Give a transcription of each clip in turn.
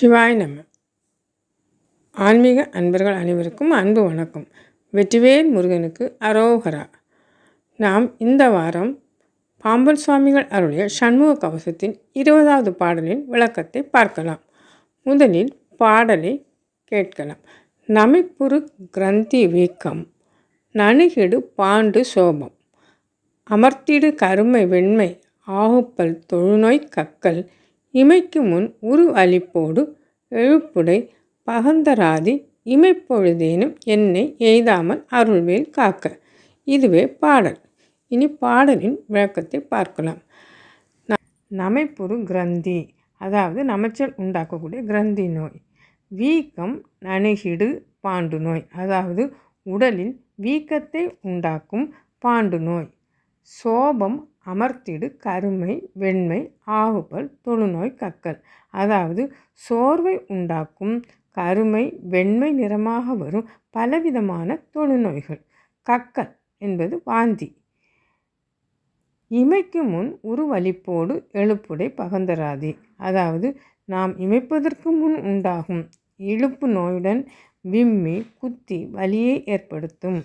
சிவாய் நம. ஆன்மீக அன்பர்கள் அனைவருக்கும் அன்பு வணக்கம். வெற்றிவேல் முருகனுக்கு அரோகரா. நாம் இந்த வாரம் பாம்பன் சுவாமிகள் அருளிய சண்முக கவசத்தின் இருபதாவது பாடலின் விளக்கத்தை பார்க்கலாம். முதலில் பாடலை கேட்கலாம். நமைப்புறு கிரந்தி வீக்கம். நணுகிடு பாண்டு சோபம். அமர்த்திடு கருமை வெண்மை. ஆகுப்பல் தொழுநோய் கக்கல். இமைக்கு முன் உரு அளிப்போடு எழுப்புடை பகந்தராதி இமைப்பொழுதேனும் என்னை எய்தாமல் அருள்வேல் காக்க. இதுவே பாடல். இனி பாடலின் விளக்கத்தை பார்க்கலாம். நமைப்புறு கிரந்தி. அதாவது நமைச்சல் உண்டாக்கக்கூடிய கிரந்தி நோய். வீக்கம் நணுகிடு பாண்டு நோய். அதாவது உடலில் வீக்கத்தை உண்டாக்கும் பாண்டு நோய். சோபம் அமர்த்திடு கருமை வெண்மை ஆகுபல் தொழுநோய் கக்கல். அதாவது சோர்வை உண்டாக்கும் கருமை வெண்மை நிறமாக வரும் பலவிதமான தொழுநோய்கள். கக்கல் என்பது வாந்தி. இமைக்கு முன் உருவலிப்போடு எழுப்புடை பகந்தராதே. அதாவது நாம் இமைப்பதற்கு முன் உண்டாகும் இழுப்பு நோயுடன் விம்மி குத்தி வலியை ஏற்படுத்தும்.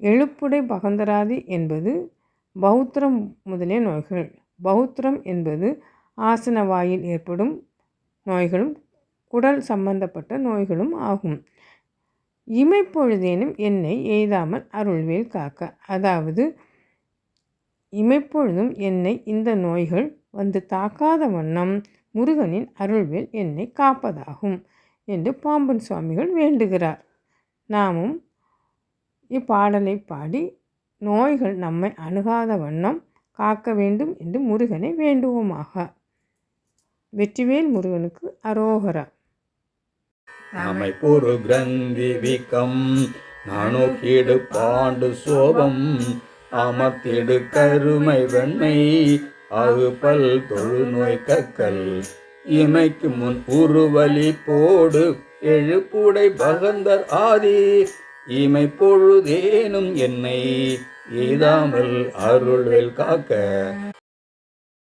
எழுப்புடை பகந்தராதி என்பது பௌத்திரம் முதலிய நோய்கள். பௌத்திரம் என்பது ஆசன வாயில் ஏற்படும் நோய்களும் குடல் சம்பந்தப்பட்ட நோய்களும் ஆகும். இமைப்பொழுதேனும் என்னை எய்தாமல் அருள்வேல் காக்க. அதாவது இமைப்பொழுதும் என்னை இந்த நோய்கள் வந்து தாக்காத வண்ணம் முருகனின் அருள்வேல் என்னை காப்பதாகும் என்று பாம்பன் சுவாமிகள் வேண்டுகிறார். நாமும் இப்பாடலை பாடி நோய்கள் நம்மை அணுகாத வண்ணம் காக்க வேண்டும் என்று முருகனை வேண்டுவோமாக. வெற்றிவேல் முருகனுக்கு அரோகரா. நம்மை பொறு கிரந்தி வீக்கம் நானோக்கீடு பாண்டு சோபம் அமர்த்திடு கருமை வெண்மை அகுப்பல் தொழுநோய் கக்கல் இமைக்கு முன் உருவலி போடு எழுப்புடை பகந்தர் ஆதி இமை பொழுதேனும் என்னை எய்தாமல் அருள்வேல் காக்க